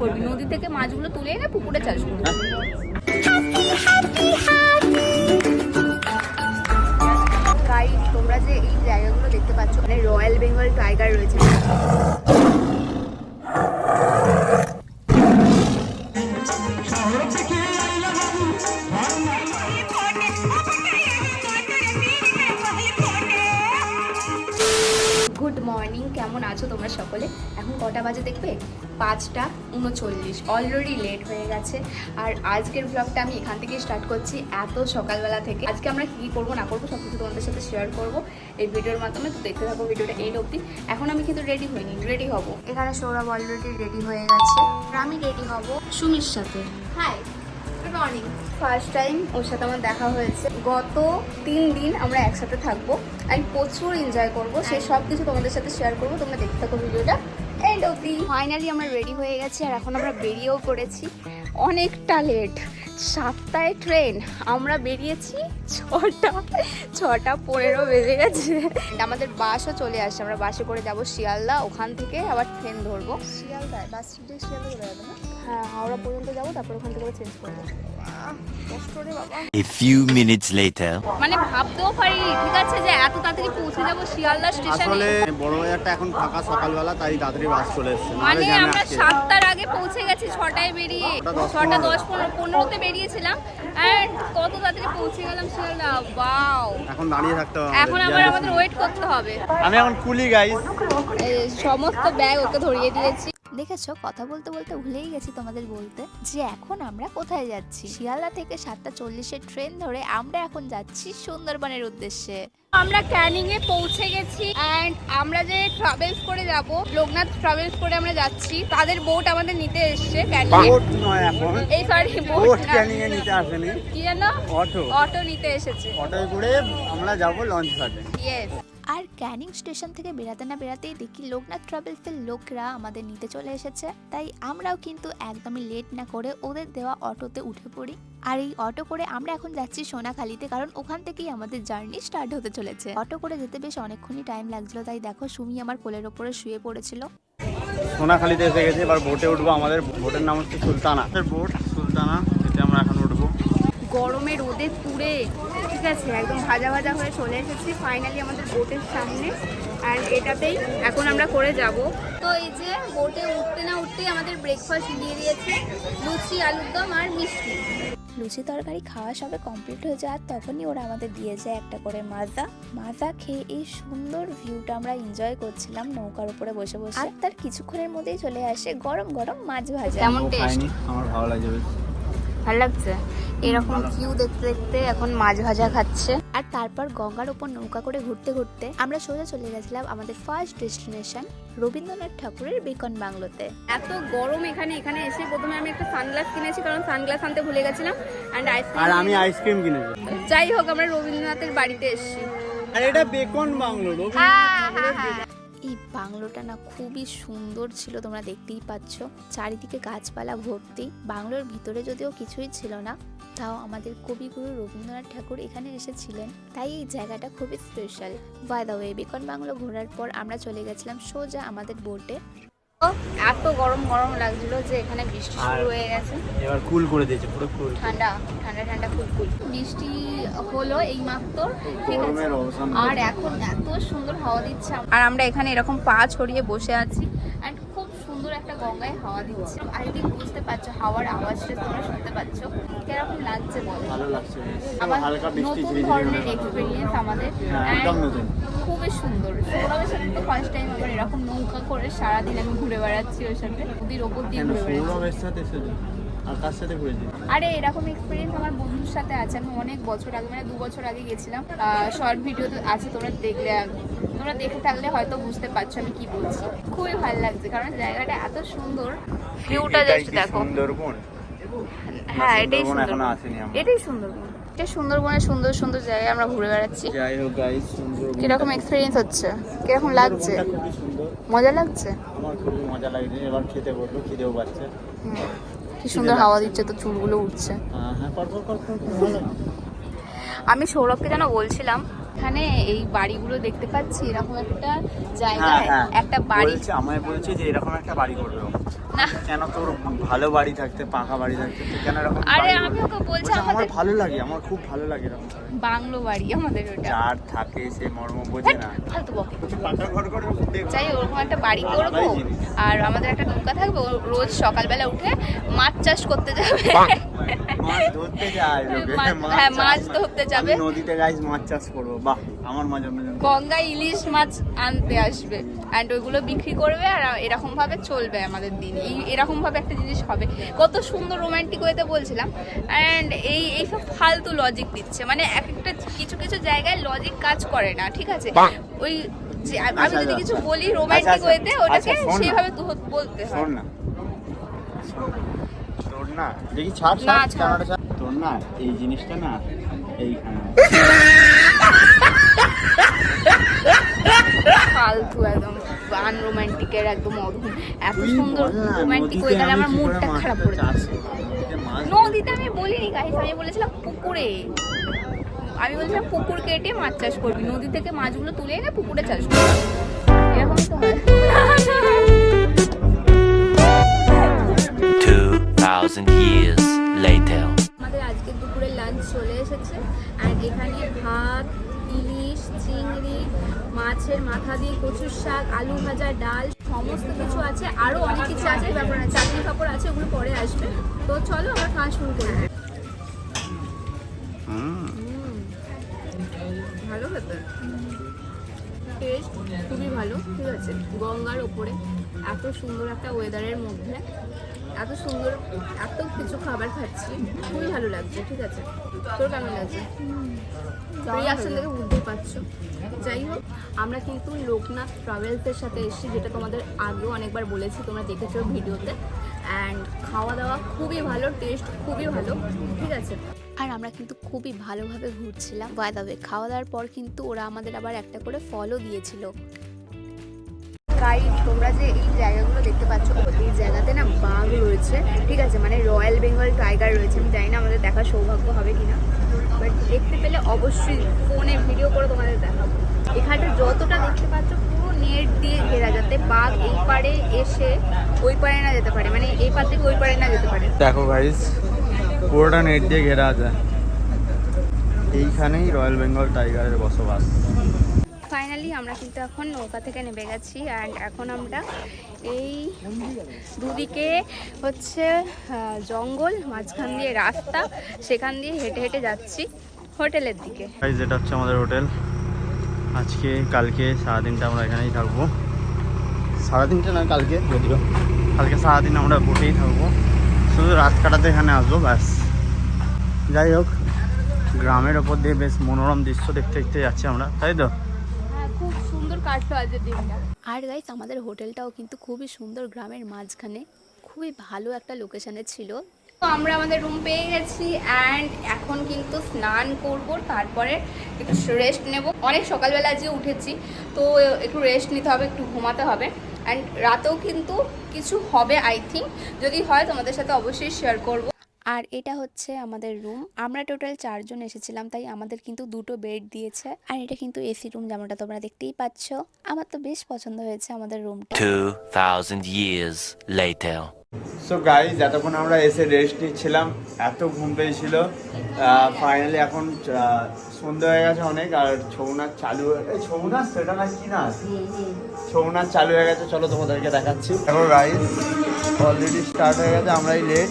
করবি? নদী থেকে মাছগুলো তুলে এনে পুকুরে চাষ করবি। তোমরা যে এই জায়গাগুলো দেখতে পাচ্ছ মানে রয়্যাল বেঙ্গল টাইগার রয়েছে। গুড মর্নিং কেমন আছো তোমরা সকলে? এখন কটা বাজে দেখবে? পাঁচটা উনচল্লিশ অলরেডি লেট হয়ে গেছে। আর আজকের ব্লগটা আমি এখান থেকে স্টার্ট করছি এত সকালবেলা থেকে। আজকে আমরা কী করব না করব সব কিছু তোমাদের সাথে শেয়ার করব। এই ভিডিওর মাধ্যমে তো দেখতে থাকো ভিডিওটা এই অবধি। এখন আমি কিন্তু রেডি হইনি রেডি হব। এখানে সৌরভ অলরেডি রেডি হয়ে গেছে। আর আমি রেডি হব সুমির সাথে। Hi good morning first time ওর সাথে আমার দেখা হয়েছে। গত তিন দিন আমরা একসাথে থাকব আমি প্রচুর এনজয় করব। সেই সব কিছু তোমাদের সাথে শেয়ার করব। তোমরা দেখতে থাকো ভিডিওটা। এন্ড অব্দি ফাইনালি আমরা রেডি হয়ে গেছি আর এখন আমরা বেরিয়েও পড়েছি। অনেকটা লেট সাতটায় ট্রেন আমরা বেরিয়েছি ছটা ছটা পনেরো বেজে গেছে। আমাদের বাসও চলে আসছে আমরা বাসে করে যাব শিয়ালদা। ওখান থেকে আবার ট্রেন ধরবো। শিয়ালদায়? বাস শিয়ালদা যাবে না? হ্যাঁ হাওড়া পর্যন্ত যাব তারপর ওখান থেকে চেঞ্জ করব। A few minutes later. মানে ভাবতেও পারি ঠিক আছে যে এত তাড়াতাড়ি পৌঁছে যাব শিয়ালদা স্টেশনে? আসলে বড় বাজারটা এখন ফাঁকা সকালবেলা তাই তাড়াতাড়ি বাস চলে এসছে মানে আমরা সাতটার আগে পৌঁছে গেছি ছটায় বেরিয়ে। ছটা দশ ছটা পনেরো। দশ পনেরোতে বেরিয়েছিলাম। আর কত তাড়াতাড়ি পৌঁছে গেলাম শিয়ালদা? বাও এখন দাঁড়িয়ে থাকতে হবে এখন আবার আমাদের ওয়েট করতে হবে। আমি এখন কুলি গাইস সমস্ত ব্যাগ ওকে ধরিয়ে দিয়েছি। দেখেছ? কথা বলতে বলতে ভুলেই গেছি তোমাদের বলতে যে এখন আমরা কোথায় যাচ্ছি? শিয়ালদা থেকে সাতটা চল্লিশের ট্রেন ধরে আমরা এখন যাচ্ছি সুন্দরবনের উদ্দেশ্যে। আমরা ক্যানিং এ পৌঁছে গেছি এন্ড আমরা যে ট্রাভেলস করে যাব লোকনাথ ট্রাভেলস করে আমরা যাচ্ছি তাদের বোট আমাদের নিতে এসছে ক্যানিং বোট নয় এখন। এই সরি বোট বোট ক্যানিং এ নিতে আসেনি। কি জানো অটো অটো নিতে এসেছে। অটো করে আমরা যাব লঞ্চ ঘাটে ইয়েস আর ক্যানিং স্টেশন থেকে বেরাতে না বেরাতেই দেখি লোকনাথ ট্রাভেলসের লোকরা আমাদের নিতে চলে এসেছে। তাই আমরাও কিন্তু একদমই লেট না করে ওদের দেওয়া অটোতে উঠে পড়ি। আর এই অটো করে আমরা এখন যাচ্ছি সোনাখালিতে কারণ ওখান থেকেই আমাদের জার্নি স্টার্ট হতে চলেছে। অটো করে যেতে বেশ অনেকক্ষণই টাইম লাগছিল তাই দেখো সুমি আমার কোলের ওপরে শুয়ে পড়েছিল। সোনাখালিতে এসে গেছে এবার বোটে উঠবো আমাদের বোটের নাম হচ্ছে সুলতানা। বোট সুলতানা এতে আমরা এখন গরমে রোদে পুড়ে ঠিক আছে একদম ভাজা ভাজা হয়ে চলে এসেছি ফাইনালি আমাদের বোটের সামনে আর এটাতেই এখন আমরা করে যাব। তো এই যে বোটে উঠতে না উঠতেই আমাদের ব্রেকফাস্ট দিয়ে দিয়েছে লুচি আলুর দম আর মিষ্টি। লুচি তরকারি খাওয়া সবে কমপ্লিট হয়ে যায় আর তখনই ওরা আমাদের দিয়ে যায় একটা করে মাজা। মাজা খেয়ে এই সুন্দর ভিউটা আমরা এনজয় করছিলাম নৌকার উপরে বসে বসে। আর তার কিছুক্ষণের মধ্যেই চলে আসে গরম গরম মাছ ভাজা। কেমন টেস্ট আমার ভালো লাগছে ভালো লাগছে? এরকম কিউ দেখতে দেখতে এখন মাছ ভাজা খাচ্ছে। আর তারপর গঙ্গার উপর নৌকা করে ঘুরতে ঘুরতে আমরা সোজা চলে গেছিলাম আমাদের ফার্স্ট ডেস্টিনেশন রবীন্দ্রনাথ ঠাকুরের বেকন বাংলোতে। এত গরম এখানে এখানে এসে প্রথমে আমি একটা সানগ্লাস কিনেছি কারণ সানগ্লাস আনতে ভুলে গেছিলাম। অ্যান্ড আর আমি আইসক্রিম কিনেছি। যাই হোক আমরা রবীন্দ্রনাথের বাড়িতে এসেছি। আর এটা বেকন বাংলো হ্যাঁ হ্যাঁ হ্যাঁ। এই বাংলোটা না খুবই সুন্দর ছিল তোমরা দেখতেই পাচ্ছ। চারিদিকে গাছপালা ভর্তি বাংলোর ভিতরে যদিও কিছুই ছিল না তাও আমাদের কবিগুরু রবীন্দ্রনাথ ঠাকুর এখানে এসেছিলেন। তাই এই জায়গাটা খুবই special by the way Bacon bungalow ঘোরার পর আমরা চলে গেছিলাম সোজা আমাদের বোটে এত গরম গরম লাগছিল যে এখানে বৃষ্টি শুরু হয়ে গেছে। এবার কুল করে দিয়েছে পুরো কুল ঠান্ডা ঠান্ডা ঠান্ডা কুলকুল বৃষ্টি হলো এই মাত্র ঠিক আছে? আর এখন এত সুন্দর হাওয়া দিচ্ছে। আর আমরা এখানে এরকম পা ছড়িয়ে বসে আছি। অ্যান্ড একটা গঙ্গায় হাওয়া দিচ্ছে। আই থিঙ্ক বুঝতে পারছ হাওয়ার আওয়াজটা তোমরা শুনতে পাচ্ছ। কীরকম লাগছে বলো? ভালো লাগছে। আবার নতুন ধরনের এক্সপিরিয়েন্স আমাদের। হ্যাঁ, একদম নতুন। খুবই সুন্দর। সৌরভের সাথে তো ফার্স্ট টাইম আমার এরকম নৌকা করে সারাদিন আমি ঘুরে বেড়াচ্ছি ওর সাথে। নদীর ওপর দিয়ে ঘুরে বেড়াচ্ছি। আর কার সাথে ঘুরেছি? আরে এরকম এক্সপিরিয়েন্স আমার বন্ধুর সাথে আছে। আমি অনেক বছর আগে মানে দু বছর আগে গেছিলাম। শর্ট ভিডিও তো আছে তোমরা দেখলে তোমরা দেখে থাকলে হয়তো বুঝতে পারছ আমি কি বলছি। খুবই ভালো লাগছে কারণ জায়গাটা এত সুন্দর। ভিউটা জাস্ট দেখো। সুন্দরবন? হ্যাঁ এটাই সুন্দরবন এখনও সুন্দর আসেনি আমরা। এটাই সুন্দরবন। এটা সুন্দরবনের সুন্দর সুন্দর জায়গায় আমরা ঘুরে বেড়াচ্ছি। যাই হোক গাইস সুন্দরবন কীরকম এক্সপিরিয়েন্স হচ্ছে? কীরকম লাগছে? মজা লাগছে? আমার খুবই মজা লাগছে এবার খেতে বলব খিদেও পাচ্ছে। কি সুন্দর হাওয়া দিচ্ছে তো চুলগুলো উঠছে। হ্যাঁ হ্যাঁ। আমি সৌরভকে যেন বলছিলাম এখানে এই বাড়িগুলো দেখতে পাচ্ছি এরকম একটা হ্যাঁ জায়গায় হ্যাঁ। একটা বাড়ি বলছে আমায় বলছে যে এরকম একটা বাড়ি করবে না। কেন তোর ভালো বাড়ি থাকতে পাকা বাড়ি থাকতে কেন এরকম আরে আমি? ওকে বলছি আমার ভালো লাগে আমার খুব ভালো লাগে এরকম বাংলো বাড়ি আমাদের ওটা। যার থাকে সে মর্ম বোঝে না। ফালতু বকে। চাই ওরকম একটা বাড়ি করব। আর আমাদের একটা নৌকা থাকবে রোজ সকালবেলা উঠে মাছ চাষ করতে যাবে। মাছ ধরতে যায় হ্যাঁ, মাছ ধরতে যাবে। নদীতে গাইস মাছ চাষ করব বাহ আমার মাঝে মাঝে গঙ্গায় ইলিশ মাছ আনতে আসবে। অ্যান্ড ওইগুলো বিক্রি করবে আর এরকম ভাবে চলবে আমাদের দিন। এই এরকম ভাবে একটা জিনিস হবে। কত সুন্দর রোমান্টিক ওয়েতে বলছিলাম। অ্যান্ড এই এইসব ফালতু লজিক দিচ্ছে। মানে এক একটা কিছু কিছু জায়গায় লজিক কাজ করে না ঠিক আছে? ওই আমি আচ্ছা, যদি আচ্ছা। কিছু বলি রোমান্টিক আচ্ছা। ওয়েতে ওটাকে। সেভাবে বলতে হয়। শোন না। না দেখি ছাড় ছাড় ছাড়। ছাড়। তোর না এই জিনিসটা না এইখানে ফালতু একদম আনরোমান্টিকের একদম অদ্ভুত এত সুন্দর না, রোমান্টিক আমি আমার মুডটা খারাপ করে নদীতে আমি বলিনি গাইস আমি বলেছিলাম পুকুরে। আমি বলেছিলাম পুকুর কেটে মাছ চাষ করবি নদী থেকে মাছগুলো তুলে এনে পুকুরে চাষ করবি। এরকমই তো হয়। 2,000 years later. আমাদের আজকে দুপুরের লাঞ্চ চলে এসেছে। আর এখানে ভাত ইলিশ চিংড়ি মাছের মাথা দিয়ে কচুর শাক আলু ভাজা ডাল সমস্ত কিছু আছে। আরও অনেক কিছু আছে ব্যাপার চাটনি পাপড় আছে ওগুলো পরে আসবে। তো চলো আমরা খাওয়া শুরু করি। ভালো খেতে। টেস্ট খুবই ভালো ঠিক আছে। গঙ্গার ওপরে এত সুন্দর একটা ওয়েদারের মধ্যে। এত সুন্দর এত কিছু খাবার খাচ্ছি খুবই ভালো লাগছে ঠিক আছে? তোর কেমন লাগছে? রিয়াকশন দেখে বুঝতেই পারছ। যাই হোক আমরা কিন্তু লোকনাথ ট্রাভেলসের সাথে এসেছি যেটা তোমাদের আগেও অনেকবার বলেছি তোমরা দেখেছ ভিডিওতে। অ্যান্ড খাওয়া দাওয়া খুবই ভালো টেস্ট খুবই ভালো ঠিক আছে? আর আমরা কিন্তু খুবই ভালোভাবে ঘুরছিলাম। বাই দ্য ওয়ে খাওয়া দাওয়ার পর কিন্তু ওরা আমাদের আবার একটা করে ফলও দিয়েছিল। গাইড তোমরা যে এই জায়গাগুলো দেখতে পাচ্ছ, এই জায়গাতে না বাঘ রয়েছে। ঠিক আছে মানে রয়্যাল বেঙ্গল টাইগার রয়েছে। আমি জানি না আমাদের দেখার সৌভাগ্য হবে কিনা। বাট দেখতে পেলে অবশ্যই ফোনে ভিডিও করে তোমাদের দেখাবো। এখানটা যতটা দেখতে পাচ্ছ, পুরো নেট দিয়ে ঘেরা, যাতে বাঘ এই পারে এসে ওই পারে না যেতে পারে। মানে এই পার থেকে ওই পারে না যেতে পারে। দেখো গাইস পুরোটা নেট দিয়ে ঘেরা আছে। এইখানেই রয়্যাল বেঙ্গল টাইগারের বসবাস। ফাইনালি আমরা কিন্তু এখন নৌকা থেকে নেমে গেছি অ্যান্ড এখন আমরা এই দুদিকে হচ্ছে জঙ্গল মাঝখান দিয়ে রাস্তা সেখান দিয়ে হেঁটে হেঁটে যাচ্ছি হোটেলের দিকে। যেটা হচ্ছে আমাদের হোটেল। আজকে কালকে সারাদিনটা আমরা এখানেই থাকব। সারাদিনটা না কালকে যদিও। কালকে সারাদিন আমরা বোটেই থাকব। শুধু রাত কাটাতে এখানে আসব ব্যাস। যাই হোক গ্রামের ওপর দিয়ে বেশ মনোরম দৃশ্য দেখতে দেখতে যাচ্ছি আমরা তাই তো? কাটলো আজকের দিনটা। আর গাইস আমাদের হোটেলটাও কিন্তু খুবই সুন্দর গ্রামের মাঝখানে। খুবই ভালো একটা লোকেশনে ছিল। তো আমরা আমাদের রুম পেয়ে গেছি অ্যান্ড এখন কিন্তু স্নান করব তারপরে একটু রেস্ট নেব। অনেক সকালবেলা আজকে উঠেছি তো একটু রেস্ট নিতে হবে একটু ঘুমাতে হবে। অ্যান্ড রাতেও কিন্তু কিছু হবে আই থিঙ্ক যদি হয় তোমাদের সাথে অবশ্যই শেয়ার করব। আর এটা হচ্ছে আমাদের রুম আমরা টোটাল চারজন এসেছিলাম তাই আমাদের কিন্তু দুটো বেড দিয়েছে। আর এটা কিন্তু এসি রুম যেমনটা তোমরা দেখতেই পাচ্ছ। আমার তো বেশ পছন্দ হয়েছে আমাদের রুমটা 2,000 years later. সো গাইজ এতক্ষণ আমরা এসে রেস্ট নিচ্ছিলাম। এত ঘুম পেয়েছিল। ফাইনালি এখন সন্ধ্যা হয়ে গেছে অনেক। আর ছৌ নাচ চালু হয়ে ছৌ নাচ সেটা না কি নাচ ছৌ নাচ চালু হয়ে গেছে। চলো তোমাদেরকে দেখাচ্ছি। দেখো গাইজ অলরেডি স্টার্ট হয়ে গেছে। আমরাই লেট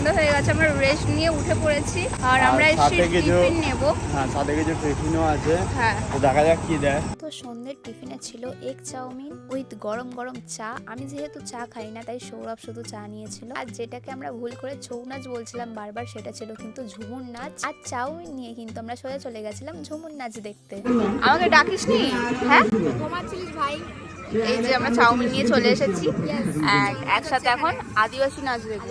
সন্ধ্যা হয়ে গেছে আমরা রেস্ট নিয়ে উঠে পড়েছি আর আমরা এসে টিফিন নেব। হ্যাঁ সাথে কিছু টিফিনও আছে। হ্যাঁ। তো দেখা যাক কি দেয়। তো সন্ধ্যের টিফিনে ছিল এগ চাউমিন উইথ গরম গরম চা। আমি যেহেতু চা খাই না তাই সৌরভ শুধু চা নিয়েছিল। আর যেটাকে আমরা ভুল করে ছৌ নাচ বলছিলাম বারবার সেটা ছিল কিন্তু ঝুমুর নাচ। আর চাউমিন নিয়ে কিন্তু আমরা সোজা চলে গেছিলাম ঝুমুর নাচ দেখতে। আমাকে ডাকিস নি? হ্যাঁ? ঘুমাচ্ছিলিস ভাই। এই যে আমরা চাউমিন নিয়ে চলে এসেছি। একসাথে এখন আদিবাসী নাচ দেখব।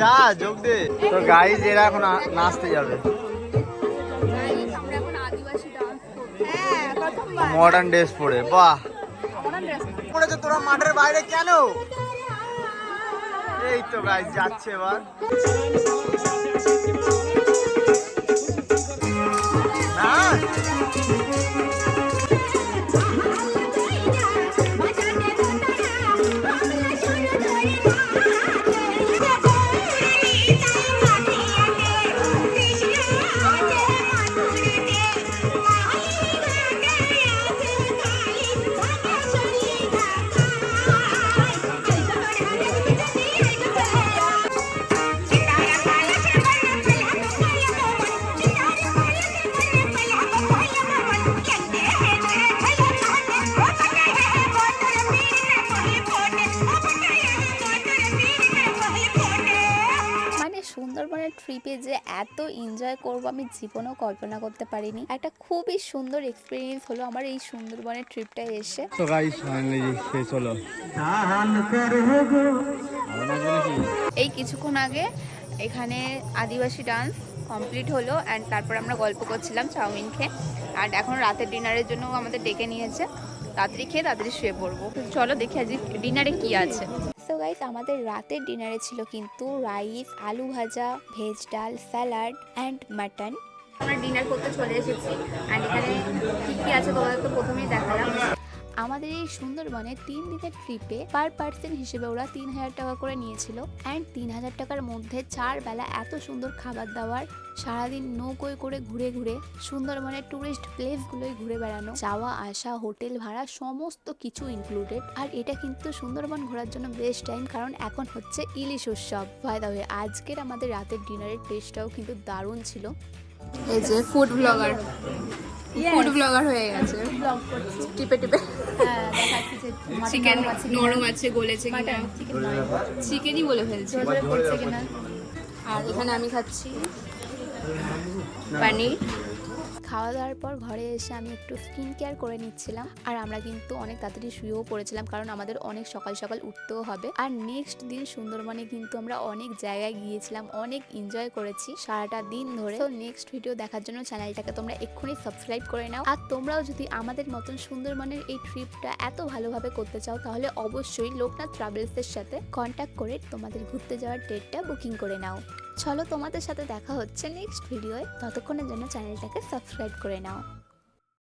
যা যোগ দে। তো গাইজ এরা এখন নাচতে যাবে। আমরা এখন আদিবাসী ডান্স করব। হ্যাঁ মডার্ন ড্রেস পরে বাহ। মডার্ন পড়েছে তোরা মাঠের বাইরে কেন? এই তো গাইজ যাচ্ছে এবার। ট্রিপে যে এত এনজয় করব আমি জীবনেও কল্পনা করতে পারিনি। একটা খুবই সুন্দর এক্সপিরিয়েন্স হলো আমার এই সুন্দরবনের ট্রিপটা এসে। তো গাইজ ফাইনালি শেষ হলো এই কিছুক্ষণ আগে এখানে আদিবাসী ডান্স কমপ্লিট হলো অ্যান্ড তারপর আমরা গল্প করছিলাম চাউমিন খেয়ে আর এখন রাতের ডিনারের জন্য আমাদের ডেকে নিয়েছে। তাড়াতাড়ি খেয়ে তাড়াতাড়ি শুয়ে পড়ব। চলো দেখি আজ ডিনারে কি আছে। সো গাইস আমাদের রাতের ডিনারে ছিল কিন্তু রাইস আলু ভাজা ভেজ ডাল স্যালাড অ্যান্ড মাটন আমরা ডিনার করতে চলে এসেছি। আর এখানে কি কি আছে তোমাদের তো প্রথমেই দেখালাম। আমাদের এই সুন্দরবনে তিন দিনের ট্রিপে পার পার্সন হিসেবে ওরা তিন হাজার টাকা করে নিয়েছিল অ্যান্ড তিন হাজার টাকার মধ্যে চার বেলা এত সুন্দর খাবার দাবার, সারাদিন নৌকোয় করে ঘুরে ঘুরে সুন্দরবনের টুরিস্ট প্লেসগুলোই ঘুরে বেড়ানো, যাওয়া, আসা হোটেল ভাড়া সমস্ত কিছু ইনক্লুডেড আর এটা কিন্তু সুন্দরবন ঘোরার জন্য বেস্ট টাইম কারণ এখন হচ্ছে ইলিশ উৎসব। বাই দ্য ওয়ে আজকের আমাদের রাতের ডিনারের টেস্টটাও কিন্তু দারুণ ছিল। এই যে ফুড ব্লগার ফুড ব্লগার হয়ে গেছে। টিপে টিপে। চিকেন নরম আছে গলেছে কিনা। চিকেনই বলে ফেলছি। আর এখানে আমি খাচ্ছি। পনির। খাওয়া দাওয়ার পর ঘরে এসে আমি একটু স্কিন কেয়ার করে নিচ্ছিলাম। আর আমরা কিন্তু অনেক তাড়াতাড়ি শুয়েও পড়েছিলাম কারণ আমাদের অনেক সকাল সকাল উঠতেও হবে। আর নেক্সট দিন সুন্দরবনে কিন্তু আমরা অনেক জায়গায় গিয়েছিলাম, অনেক এনজয় করেছি সারাটা দিন ধরে। তো নেক্সট ভিডিও দেখার জন্য চ্যানেলটাকে তোমরা এক্ষুনি সাবস্ক্রাইব করে নাও। আর তোমরাও যদি আমাদের মতন সুন্দরবনের এই ট্রিপটা এত ভালোভাবে করতে চাও, তাহলে অবশ্যই লোকনাথ ট্রাভেলসের সাথে কন্ট্যাক্ট করে তোমাদের ঘুরতে যাওয়ার ডেটটা বুকিং করে নাও। চলো তোমাদের সাথে দেখা হচ্ছে নেক্সট ভিডিওয় ততক্ষণের জন্য চ্যানেলটাকে সাবস্ক্রাইব করে নাও।